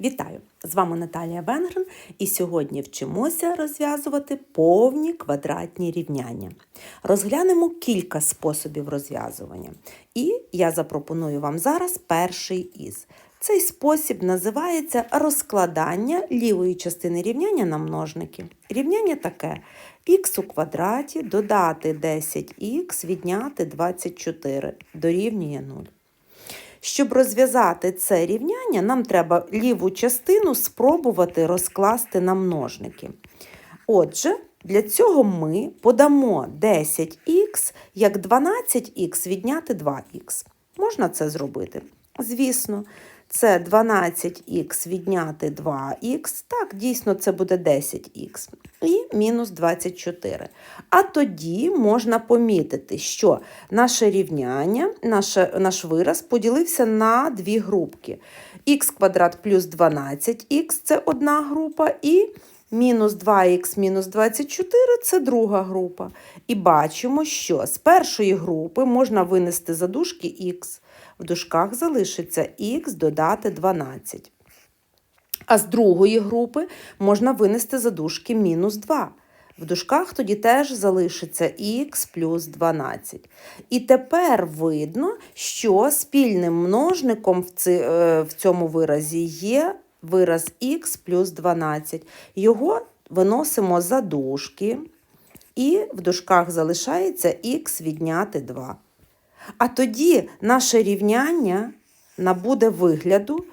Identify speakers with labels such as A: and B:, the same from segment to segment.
A: Вітаю! З вами Наталія Венгрен, і сьогодні вчимося розв'язувати повні квадратні рівняння. Розглянемо кілька способів розв'язування. І я запропоную вам зараз перший із. Цей спосіб називається розкладання лівої частини рівняння на множники. Рівняння таке: х у квадраті додати 10х відняти 24 дорівнює 0. Щоб розв'язати це рівняння, нам треба ліву частину спробувати розкласти на множники. Отже, для цього ми подамо 10х як 12х відняти 2х. Можна це зробити? Звісно, це 12х відняти 2х. Так, дійсно, це буде 10х. І мінус 24. А тоді можна помітити, що наше рівняння, наше, наш вираз поділився на дві групки. х квадрат плюс 12х це одна група, і мінус 2х мінус 24 це друга група. І бачимо, що з першої групи можна винести за дужки х. В дужках залишиться х додати 12. А з другої групи можна винести за дужки мінус 2. В дужках тоді теж залишиться х плюс 12. І тепер видно, що спільним множником в, е, цьому виразі є вираз х плюс 12. Його виносимо за дужки, і в дужках залишається х відняти 2. А тоді наше рівняння набуде вигляду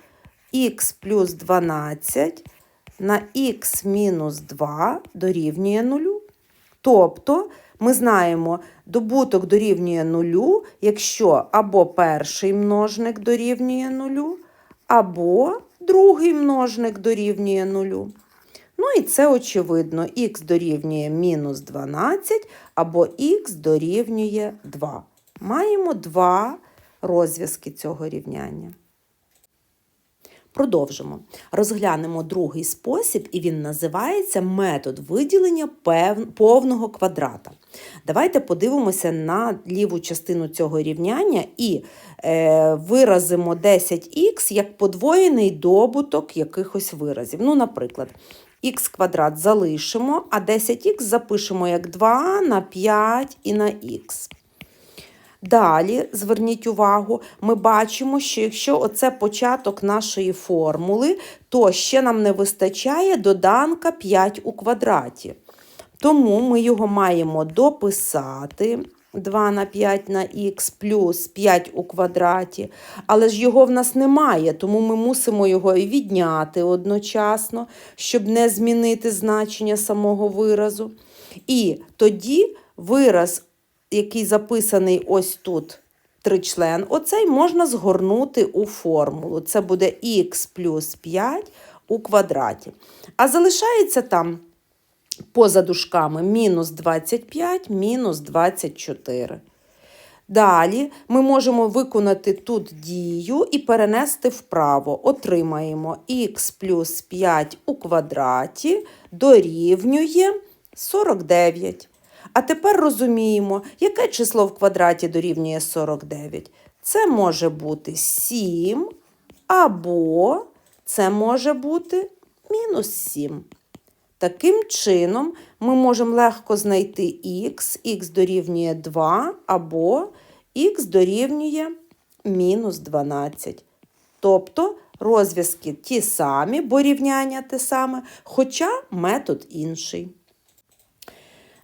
A: х плюс 12 на х мінус 2 дорівнює 0. Тобто ми знаємо, добуток дорівнює 0, якщо або перший множник дорівнює 0, або другий множник дорівнює 0. Ну і це очевидно, х дорівнює мінус 12 або х дорівнює 2. Маємо два розв'язки цього рівняння. Продовжимо. Розглянемо другий спосіб, і він називається метод виділення повного квадрата. Давайте подивимося на ліву частину цього рівняння і е, виразимо 10х як подвоєний добуток якихось виразів. Ну, наприклад, х квадрат залишимо, а 10х запишемо як 2 на 5 і на х. Далі, зверніть увагу, ми бачимо, що якщо оце початок нашої формули, то ще нам не вистачає доданка 5 у квадраті. Тому ми його маємо дописати 2 на 5 на х плюс 5 у квадраті. Але ж його в нас немає, тому ми мусимо його і відняти одночасно, щоб не змінити значення самого виразу. І тоді вираз який записаний ось тут тричлен, оцей можна згорнути у формулу. Це буде х плюс 5 у квадраті. А залишається там поза дужками мінус 25, мінус 24. Далі ми можемо виконати тут дію і перенести вправо. Отримаємо х плюс 5 у квадраті дорівнює 49. А тепер розуміємо, яке число в квадраті дорівнює 49. Це може бути 7, або це може бути мінус 7. Таким чином, ми можемо легко знайти х, х дорівнює 2, або х дорівнює мінус 12. Тобто розв'язки ті самі, бо рівняння те саме, хоча метод інший.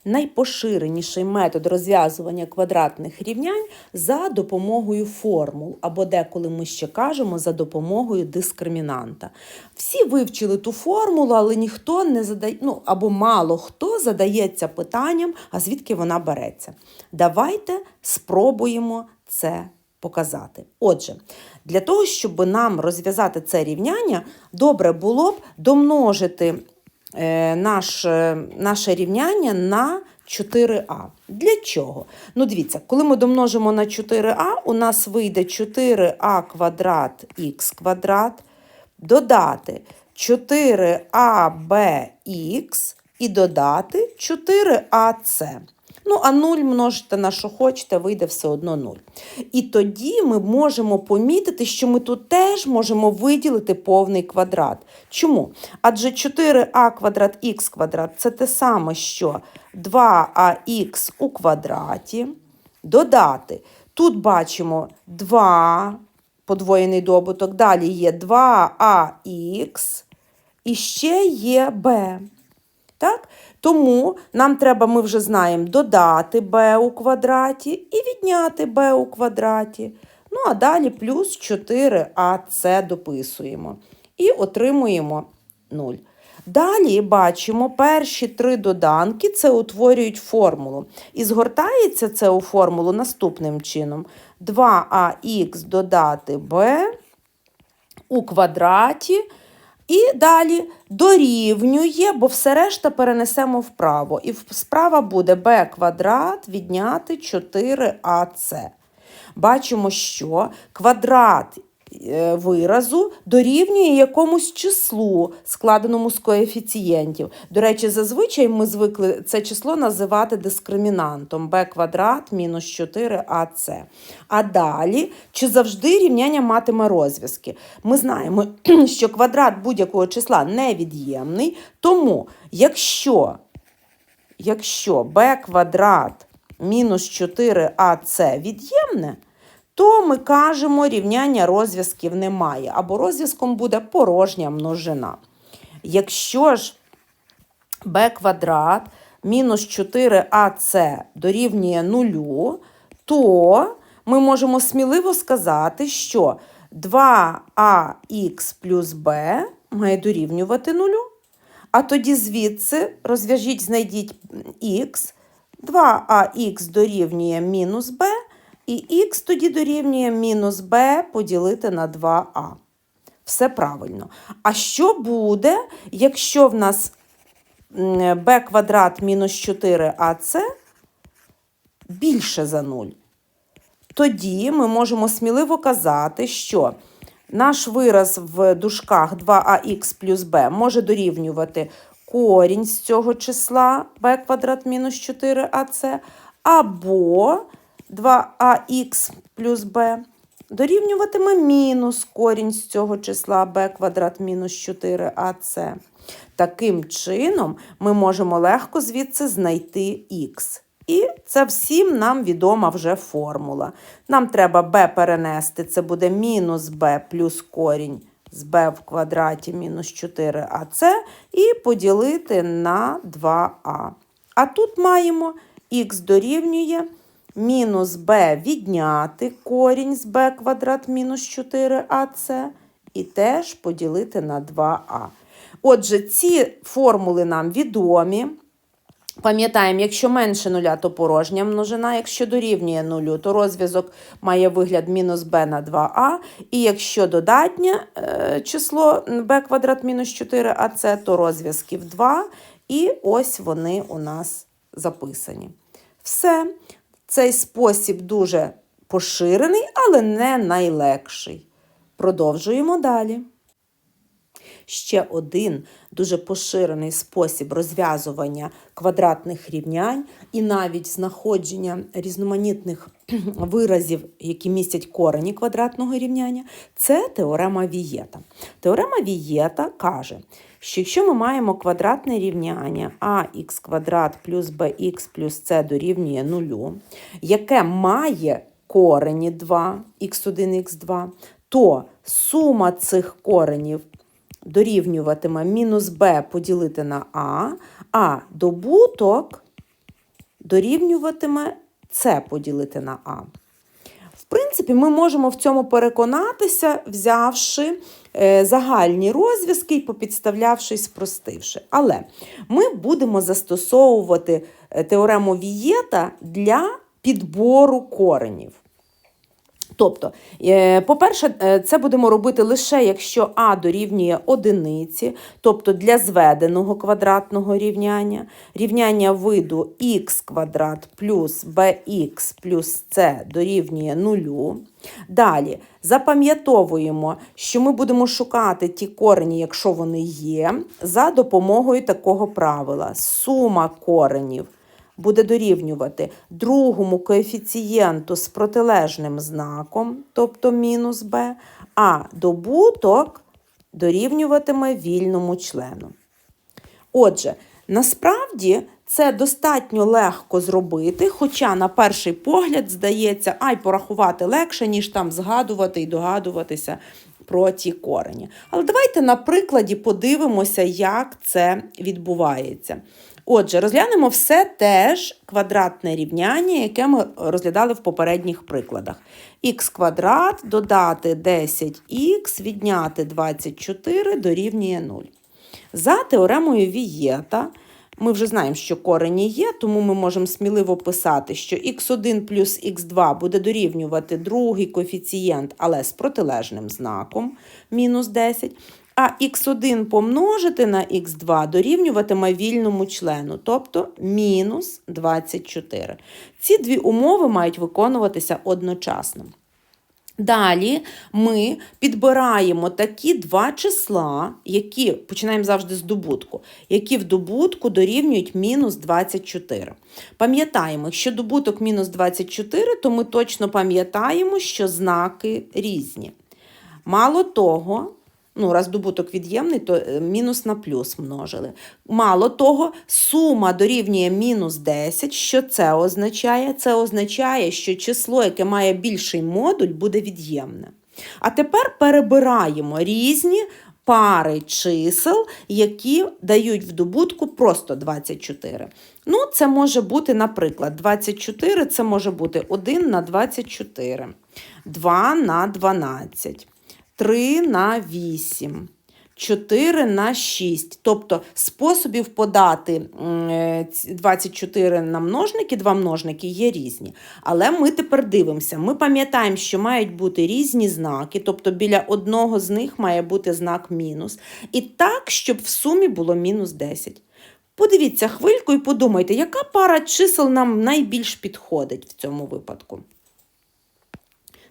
A: Найпоширеніший метод розв'язування квадратних рівнянь за допомогою формул, або деколи ми ще кажемо за допомогою дискримінанта. Всі вивчили ту формулу, але ніхто не задає, ну або мало хто задається питанням, а звідки вона береться. Давайте спробуємо це показати. Отже, для того, щоб нам розв'язати це рівняння, добре було б домножити. Е, наш, наше рівняння на 4а. Для чого? Ну, дивіться, коли ми домножимо на 4а, у нас вийде 4а квадрат х квадрат, додати 4абх і додати 4ac. Ну, а 0 множите на що хочете, вийде все одно 0. І тоді ми можемо помітити, що ми тут теж можемо виділити повний квадрат. Чому? Адже 4а квадрат х квадрат це те саме, що 2ах у квадраті. Додати. Тут бачимо 2 подвоєний добуток, далі є 2ах і ще є b. Так? Тому нам треба, ми вже знаємо, додати b у квадраті і відняти b у квадраті. Ну, а далі плюс 4ac дописуємо. І отримуємо 0. Далі бачимо, перші три доданки це утворюють формулу. І згортається це у формулу наступним чином: 2ах додати b у квадраті. І далі дорівнює, бо все решта перенесемо вправо. І справа буде b квадрат відняти 4ac. Бачимо, що квадрат виразу дорівнює якомусь числу, складеному з коефіцієнтів. До речі, зазвичай ми звикли це число називати дискримінантом b квадрат мінус 4ac. А далі, чи завжди рівняння матиме розв'язки? Ми знаємо, що квадрат будь-якого числа невід'ємний, тому якщо, якщо b квадрат мінус 4ac від'ємне, то ми кажемо, рівняння розв'язків немає, або розв'язком буде порожня множина. Якщо ж b квадрат мінус 4ac дорівнює нулю, то ми можемо сміливо сказати, що 2ах плюс b має дорівнювати нулю. А тоді звідси розв'яжіть, знайдіть х, 2ах дорівнює мінус b, і х тоді дорівнює мінус b поділити на 2а. Все правильно. А що буде, якщо в нас b квадрат мінус 4ac більше за 0? Тоді ми можемо сміливо казати, що наш вираз в дужках 2ах плюс b може дорівнювати корінь з цього числа b квадрат мінус 4ac, або 2ах плюс b дорівнюватиме мінус корінь з цього числа b квадрат мінус 4ac. Таким чином, ми можемо легко звідси знайти х. І це всім нам відома вже формула. Нам треба b перенести, це буде мінус b плюс корінь з b в квадраті мінус 4ac і поділити на 2а. А тут маємо х дорівнює мінус b відняти корінь з b квадрат мінус 4ac і теж поділити на 2а. Отже, ці формули нам відомі. Пам'ятаємо, якщо менше нуля, то порожня множина, якщо дорівнює нулю, то розв'язок має вигляд мінус b на 2а. І якщо додатнє е, число b квадрат мінус 4ac, то розв'язків 2. І ось вони у нас записані. Все. Цей спосіб дуже поширений, але не найлегший. Продовжуємо далі. Ще один дуже поширений спосіб розв'язування квадратних рівнянь і навіть знаходження різноманітних виразів, які містять корені квадратного рівняння, це теорема Вієта. Теорема Вієта каже, що якщо ми маємо квадратне рівняння ax квадрат плюс bx плюс c дорівнює нулю, яке має корені 2, х1, х2, то сума цих коренів дорівнюватиме мінус b поділити на а, а добуток дорівнюватиме c поділити на а. В принципі, ми можемо в цьому переконатися, взявши е, загальні розв'язки і попідставлявши спростивши. Але ми будемо застосовувати е, теорему Вієта для підбору коренів. Тобто, е, по-перше, е, це будемо робити лише якщо А дорівнює одиниці, тобто для зведеного квадратного рівняння, рівняння виду х квадрат плюс bx плюс c дорівнює нулю. Далі запам'ятовуємо, що ми будемо шукати ті корені, якщо вони є, за допомогою такого правила. Сума коренів буде дорівнювати другому коефіцієнту з протилежним знаком, тобто мінус b, а добуток дорівнюватиме вільному члену. Отже, насправді це достатньо легко зробити, хоча на перший погляд здається, ай, порахувати легше, ніж там згадувати і догадуватися про ті корені. Але давайте на прикладі подивимося, як це відбувається. Отже, розглянемо все теж квадратне рівняння, яке ми розглядали в попередніх прикладах. х квадрат додати 10х, відняти 24 дорівнює 0. За теоремою Вієта, ми вже знаємо, що корені є, тому ми можемо сміливо писати, що х1 плюс х2 буде дорівнювати другий коефіцієнт, але з протилежним знаком мінус 10. А х1 помножити на х2 дорівнюватиме вільному члену, тобто мінус 24. Ці дві умови мають виконуватися одночасно. Далі ми підбираємо такі два числа, які починаємо завжди з добутку, які в добутку дорівнюють мінус 24. Пам'ятаємо, якщо добуток мінус 24, то ми точно пам'ятаємо, що знаки різні. Мало того, ну, раз добуток від'ємний, то е, мінус на плюс множили. Мало того, сума дорівнює мінус 10. Що це означає? Це означає, що число, яке має більший модуль, буде від'ємне. А тепер перебираємо різні пари чисел, які дають в добутку просто 24. Ну, це може бути, наприклад, 24 це може бути 1 на 24, 2 на 12. 3 на 8, 4 на 6. Тобто способів подати 24 на множники, два множники є різні. Але ми тепер дивимося. Ми пам'ятаємо, що мають бути різні знаки, тобто біля одного з них має бути знак мінус. І так, щоб в сумі було мінус 10. Подивіться хвильку і подумайте, яка пара чисел нам найбільш підходить в цьому випадку.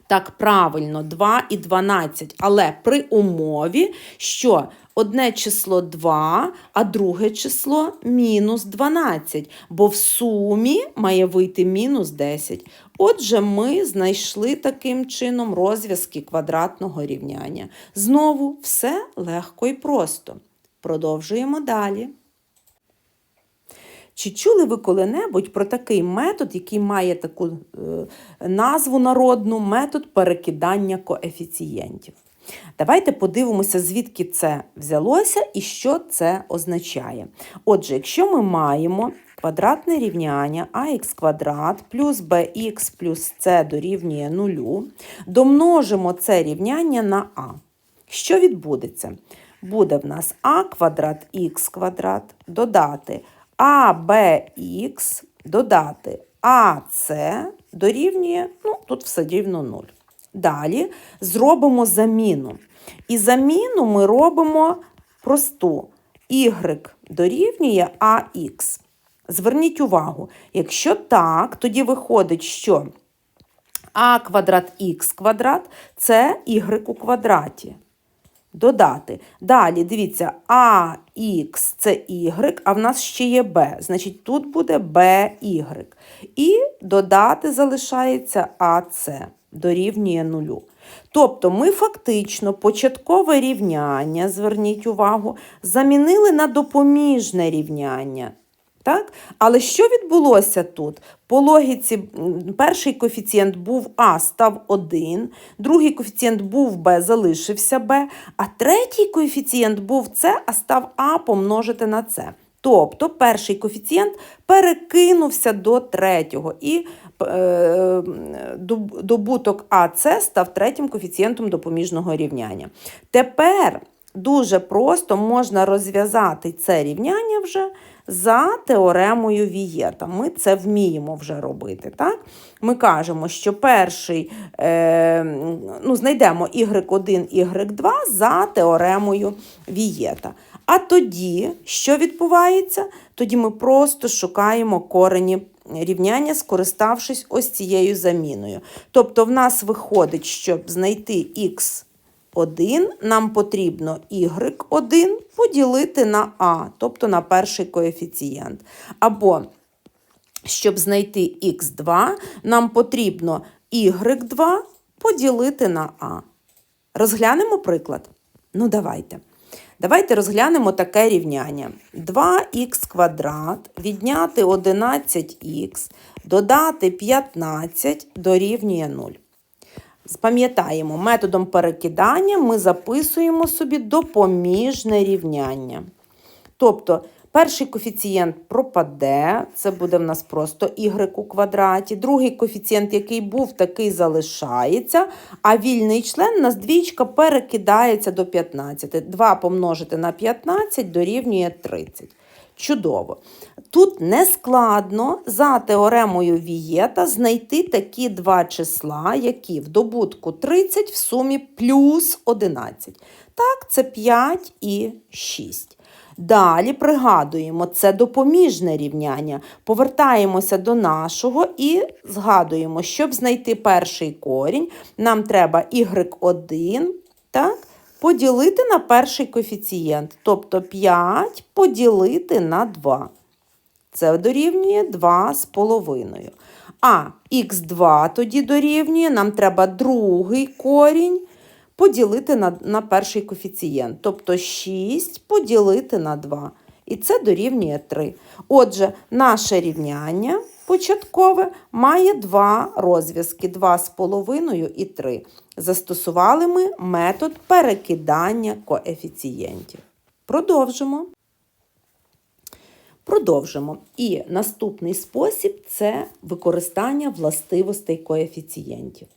A: Так, правильно, 2 і 12, але при умові, що одне число 2, а друге число мінус 12, бо в сумі має вийти мінус 10. Отже, ми знайшли таким чином розв'язки квадратного рівняння. Знову все легко і просто. Продовжуємо далі. Чи чули ви коли-небудь про такий метод, який має таку е, назву народну метод перекидання коефіцієнтів? Давайте подивимося, звідки це взялося і що це означає. Отже, якщо ми маємо квадратне рівняння ax квадрат плюс bx плюс c дорівнює 0, домножимо це рівняння на а. Що відбудеться? Буде в нас а квадрат х квадрат додати АБХ додати АС дорівнює, ну, тут все рівно 0. Далі зробимо заміну. І заміну ми робимо просту. Y дорівнює АХ. Зверніть увагу, якщо так, тоді виходить, що А квадрат х квадрат це y у квадраті додати. Далі, дивіться, АХ це Y, а в нас ще є B. Значить, тут буде BY. І додати залишається АС дорівнює нулю. Тобто ми фактично початкове рівняння, зверніть увагу, замінили на допоміжне рівняння. Так? Але що відбулося тут? По логіці, перший коефіцієнт був А, став 1, другий коефіцієнт був Б, залишився Б, а третій коефіцієнт був С, а став А помножити на С. Тобто перший коефіцієнт перекинувся до третього, і е, добуток АС став третім коефіцієнтом допоміжного рівняння. Тепер дуже просто можна розв'язати це рівняння вже за теоремою Вієта. Ми це вміємо вже робити. Так? Ми кажемо, що перший е, ну, знайдемо y1, y2 за теоремою Вієта. А тоді, що відбувається? Тоді ми просто шукаємо корені рівняння, скориставшись ось цією заміною. Тобто, в нас виходить, щоб знайти х 1 нам потрібно y1 поділити на а, тобто на перший коефіцієнт. Або Щоб знайти х2, нам потрібно y2 поділити на а. Розглянемо приклад? Ну, давайте. Давайте розглянемо таке рівняння. 2х квадрат відняти 11х, додати 15 дорівнює 0. Пам'ятаємо, методом перекидання ми записуємо собі допоміжне рівняння. Тобто перший коефіцієнт пропаде, це буде в нас просто y у квадраті. Другий коефіцієнт, який був, такий залишається. А вільний член у нас двічка перекидається до 15. 2 помножити на 15 дорівнює 30. Чудово. Тут не складно за теоремою Вієта знайти такі два числа, які в добутку 30 в сумі плюс 11. Так, це 5 і 6. Далі пригадуємо, це допоміжне рівняння. Повертаємося до нашого і згадуємо, щоб знайти перший корінь, нам треба y1, так? поділити на перший коефіцієнт, тобто 5 поділити на 2. Це дорівнює 2,5. А х2 тоді дорівнює, нам треба другий корінь поділити на, на перший коефіцієнт, тобто 6 поділити на 2. І це дорівнює 3. Отже, наше рівняння початкове має два розв'язки 2,5 і 3. Застосували ми метод перекидання коефіцієнтів. Продовжимо. Продовжимо. І наступний спосіб це використання властивостей коефіцієнтів.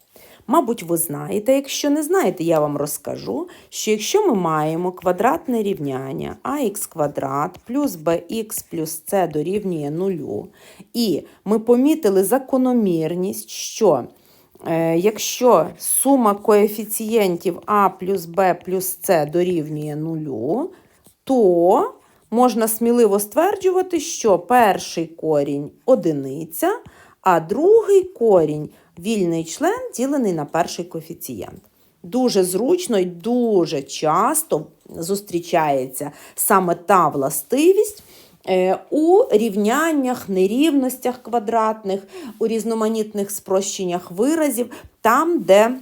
A: Мабуть, ви знаєте, якщо не знаєте, я вам розкажу, що якщо ми маємо квадратне рівняння ax квадрат плюс bx плюс c дорівнює нулю, і ми помітили закономірність, що е, якщо сума коефіцієнтів а плюс b плюс c дорівнює нулю, то можна сміливо стверджувати, що перший корінь одиниця, а другий корінь вільний член ділений на перший коефіцієнт. Дуже зручно і дуже часто зустрічається саме та властивість е, у рівняннях, нерівностях квадратних, у різноманітних спрощеннях виразів, там, де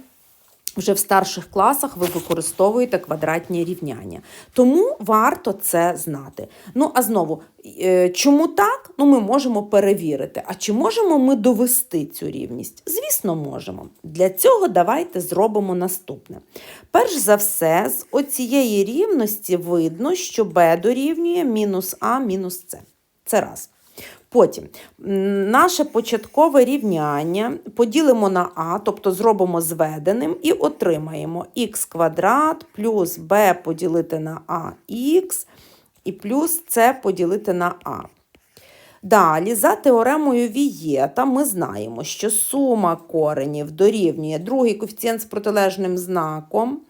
A: вже в старших класах ви використовуєте квадратні рівняння. Тому варто це знати. Ну, а знову, е, чому так? Ну, ми можемо перевірити. А чи можемо ми довести цю рівність? Звісно, можемо. Для цього давайте зробимо наступне. Перш за все, з оцієї рівності видно, що b дорівнює мінус а мінус с. Це раз. Потім наше початкове рівняння поділимо на а, тобто зробимо зведеним, і отримаємо х квадрат плюс b поділити на ах і плюс c поділити на а. Далі, за теоремою Вієта, ми знаємо, що сума коренів дорівнює другий коефіцієнт з протилежним знаком,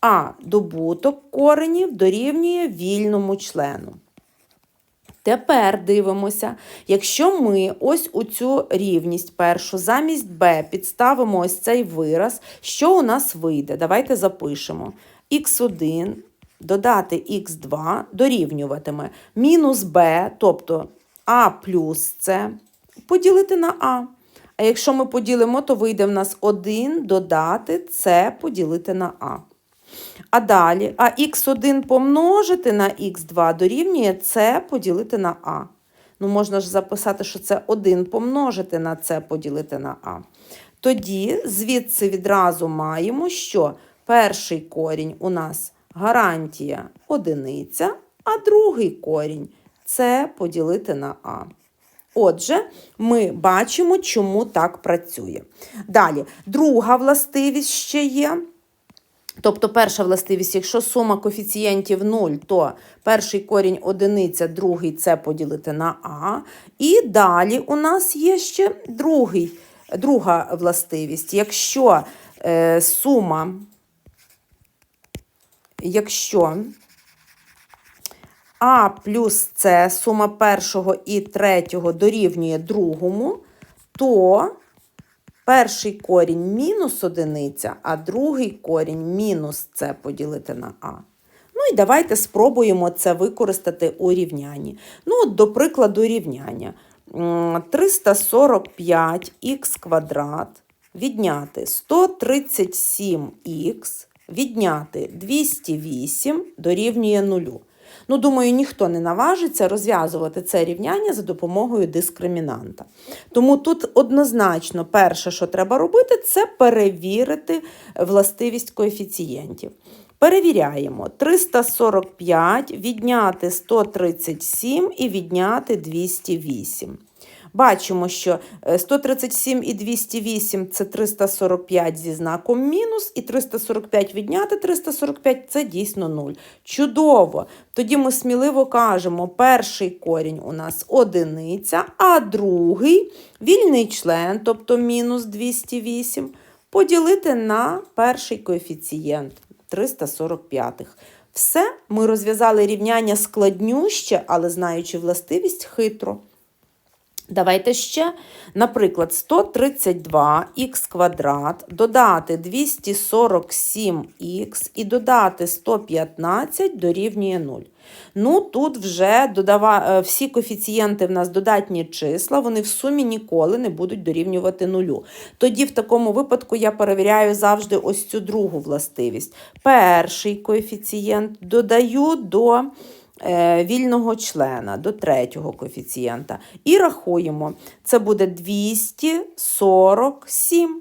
A: а добуток коренів дорівнює вільному члену. Тепер дивимося, якщо ми ось у цю рівність першу замість b підставимо ось цей вираз, що у нас вийде? Давайте запишемо. х1 додати х2 дорівнюватиме мінус b, тобто а плюс c, поділити на а. А якщо ми поділимо, то вийде в нас 1 додати c поділити на а. А далі, а х1 помножити на х2 дорівнює С поділити на А. Ну, можна ж записати, що це 1 помножити на С поділити на А. Тоді звідси відразу маємо, що перший корінь у нас гарантія одиниця, а другий корінь С поділити на А. Отже, ми бачимо, чому так працює. Далі, друга властивість ще є. Тобто перша властивість, якщо сума коефіцієнтів 0, то перший корінь одиниця, другий це поділити на А. І далі у нас є ще другий, друга властивість. Якщо е, сума, якщо А плюс С, сума першого і третього дорівнює другому, то Перший корінь мінус одиниця, а другий корінь мінус це поділити на А. Ну і давайте спробуємо це використати у рівнянні. Ну, от, До прикладу, рівняння. 345х квадрат відняти 137х, відняти 208 дорівнює 0. Ну, думаю, ніхто не наважиться розв'язувати це рівняння за допомогою дискримінанта. Тому тут однозначно перше, що треба робити, це перевірити властивість коефіцієнтів. Перевіряємо 345, відняти 137 і відняти 208. Бачимо, що е, 137 і 208 це 345 зі знаком мінус, і 345 відняти 345 це дійсно 0. Чудово! Тоді ми сміливо кажемо, перший корінь у нас одиниця, а другий вільний член, тобто мінус 208, поділити на перший коефіцієнт 345. Все, ми розв'язали рівняння складнюще, але знаючи властивість хитро. Давайте ще, наприклад, 132х квадрат, додати 247х і додати 115 дорівнює 0. Ну, тут вже додава... е, всі коефіцієнти в нас додатні числа, вони в сумі ніколи не будуть дорівнювати нулю. Тоді в такому випадку я перевіряю завжди ось цю другу властивість. Перший коефіцієнт додаю до вільного члена до третього коефіцієнта. І рахуємо, це буде 247.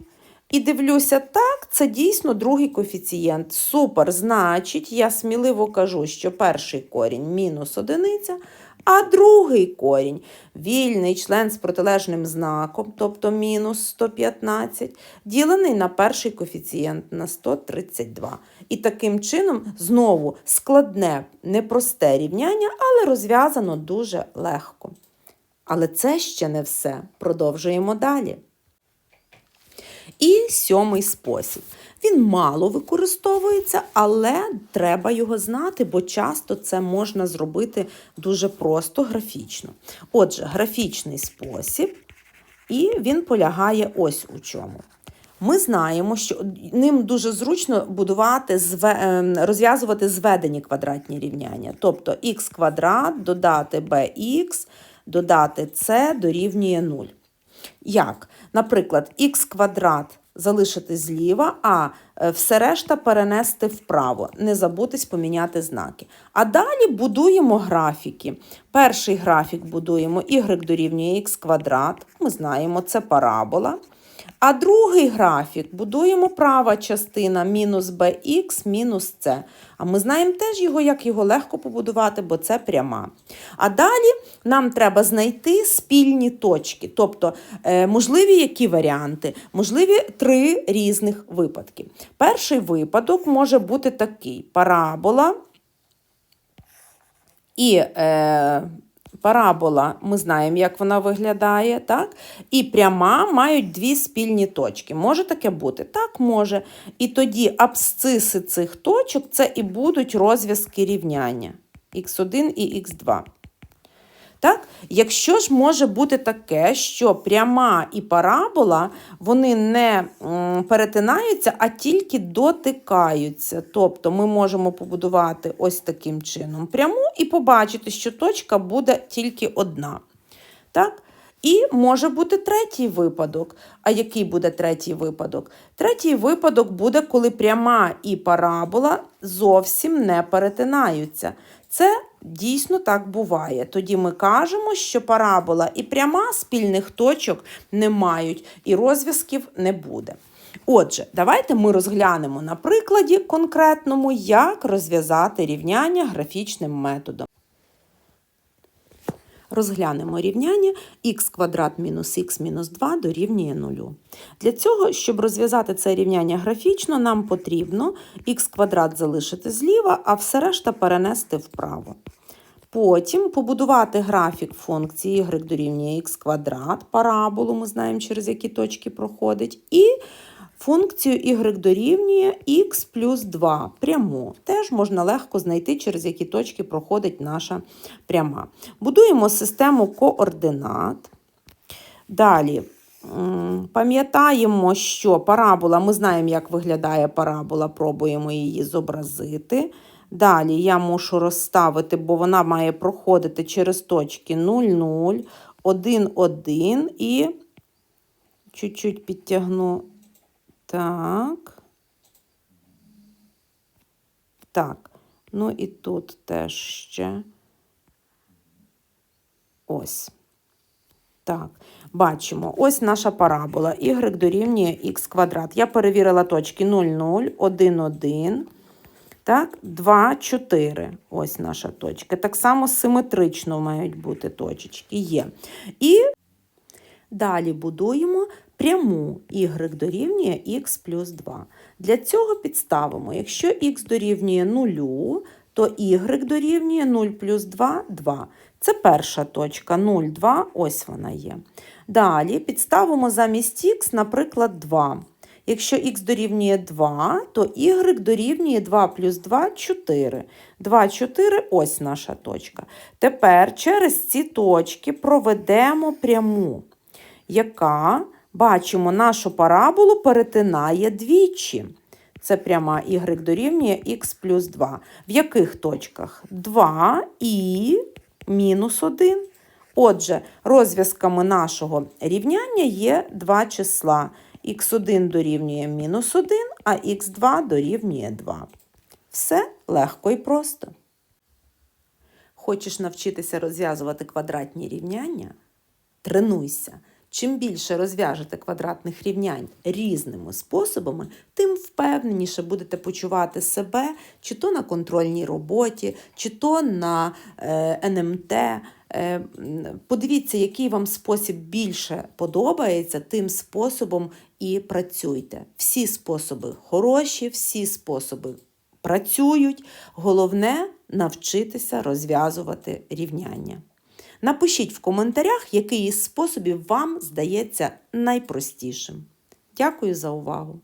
A: І дивлюся, так, це дійсно другий коефіцієнт. Супер. Значить, я сміливо кажу, що перший корінь мінус одиниця, а другий корінь вільний член з протилежним знаком, тобто мінус 115, ділений на перший коефіцієнт на 132. І таким чином знову складне, непросте рівняння, але розв'язано дуже легко. Але це ще не все. Продовжуємо далі. І сьомий спосіб. Він мало використовується, але треба його знати, бо часто це можна зробити дуже просто графічно. Отже, графічний спосіб, і він полягає ось у чому. Ми знаємо, що ним дуже зручно будувати, ем, розв'язувати зведені квадратні рівняння. Тобто х квадрат додати bx, додати c дорівнює 0. Як? Наприклад, х квадрат залишити зліва, а е, все решта перенести вправо. Не забутись поміняти знаки. А далі будуємо графіки. Перший графік будуємо y дорівнює х квадрат. Ми знаємо, це парабола. А другий графік будуємо права частина мінус bx мінус c. А ми знаємо теж його, як його легко побудувати, бо це пряма. А далі нам треба знайти спільні точки, тобто е, можливі які варіанти, можливі три різних випадки. Перший випадок може бути такий: парабола і е, парабола, ми знаємо, як вона виглядає, так? І пряма мають дві спільні точки. Може таке бути? Так, може. І тоді абсциси цих точок це і будуть розв'язки рівняння х1 і х2. Так? Якщо ж може бути таке, що пряма і парабола вони не перетинаються, а тільки дотикаються. Тобто ми можемо побудувати ось таким чином пряму і побачити, що точка буде тільки одна. Так? І може бути третій випадок. А який буде третій випадок? Третій випадок буде, коли пряма і парабола зовсім не перетинаються. Це дійсно так буває. Тоді ми кажемо, що парабола і пряма спільних точок не мають, і розв'язків не буде. Отже, давайте ми розглянемо на прикладі конкретному, як розв'язати рівняння графічним методом. Розглянемо рівняння х квадрат мінус х мінус 2 дорівнює 0. Для цього, щоб розв'язати це рівняння графічно, нам потрібно х квадрат залишити зліва, а все решта перенести вправо. Потім побудувати графік функції y дорівнює х квадрат, параболу, ми знаємо, через які точки проходить, і функцію y дорівнює х плюс 2 пряму. Теж можна легко знайти, через які точки проходить наша пряма. Будуємо систему координат. Далі. Пам'ятаємо, що парабола, ми знаємо, як виглядає парабола, пробуємо її зобразити. Далі я мушу розставити, бо вона має проходити через точки 0, 0, 1, 1 і чуть-чуть підтягну. Так. Так. Ну і тут теж ще. Ось. Так, бачимо, ось наша парабола. y дорівнює х квадрат. Я перевірила точки 0, 0, 1, 1. Так, 2, 4. Ось наша точка. Так само симетрично мають бути точечки. Є. І далі будуємо пряму y дорівнює х плюс 2. Для цього підставимо, якщо х дорівнює 0, то y дорівнює 0 плюс 2 2. Це перша точка 0, 2, ось вона є. Далі підставимо замість х, наприклад, 2. Якщо х дорівнює 2, то y дорівнює 2 плюс 2 4. 2, 4 ось наша точка. Тепер через ці точки проведемо пряму, яка, бачимо, нашу параболу перетинає двічі. Це пряма y дорівнює х плюс 2. В яких точках? 2 і мінус 1. Отже, розв'язками нашого рівняння є два числа. х1 дорівнює мінус 1, а х2 дорівнює 2. Все легко і просто. Хочеш навчитися розв'язувати квадратні рівняння? Тренуйся. Чим більше розв'яжете квадратних рівнянь різними способами, тим впевненіше будете почувати себе чи то на контрольній роботі, чи то на е, НМТ. Е, подивіться, який вам спосіб більше подобається, тим способом і працюйте. Всі способи хороші, всі способи працюють. Головне навчитися розв'язувати рівняння. Напишіть в коментарях, який із способів вам здається найпростішим. Дякую за увагу!